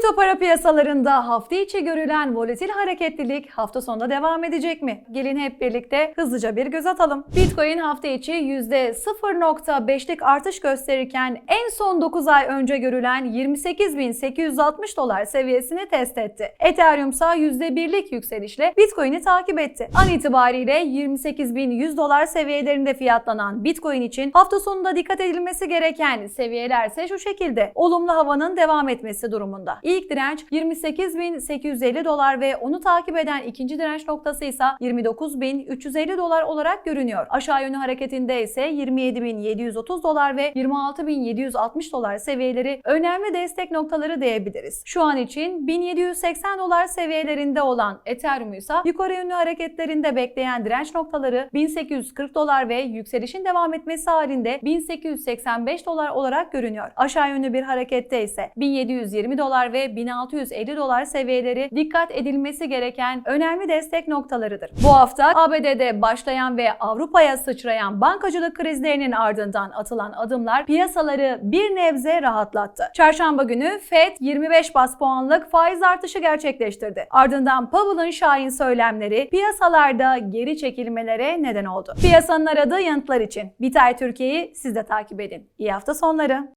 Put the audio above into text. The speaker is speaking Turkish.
Kripto para piyasalarında hafta içi görülen volatil hareketlilik hafta sonunda devam edecek mi? Gelin hep birlikte hızlıca bir göz atalım. Bitcoin hafta içi %0.5'lik artış gösterirken en son 9 ay önce görülen 28.860 dolar seviyesini test etti. Ethereum ise %1'lik yükselişle Bitcoin'i takip etti. An itibariyle 28.100 dolar seviyelerinde fiyatlanan Bitcoin için hafta sonunda dikkat edilmesi gereken seviyeler ise şu şekilde. Olumlu havanın devam etmesi durumunda. İlk direnç 28.850 dolar ve onu takip eden ikinci direnç noktası ise 29.350 dolar olarak görünüyor. Aşağı yönlü hareketinde ise 27.730 dolar ve 26.760 dolar seviyeleri önemli destek noktaları diyebiliriz. Şu an için 1780 dolar seviyelerinde olan Ethereum ise yukarı yönlü hareketlerinde bekleyen direnç noktaları 1840 dolar ve yükselişin devam etmesi halinde 1885 dolar olarak görünüyor. Aşağı yönlü bir harekette ise 1720 dolar ve 1650 dolar seviyeleri dikkat edilmesi gereken önemli destek noktalarıdır. Bu hafta ABD'de başlayan ve Avrupa'ya sıçrayan bankacılık krizlerinin ardından atılan adımlar piyasaları bir nebze rahatlattı. Çarşamba günü FED 25 bas puanlık faiz artışı gerçekleştirdi. Ardından Powell'ın şahin söylemleri piyasalarda geri çekilmelere neden oldu. Piyasanın aradığı yanıtlar için Bitay Türkiye'yi siz de takip edin. İyi hafta sonları.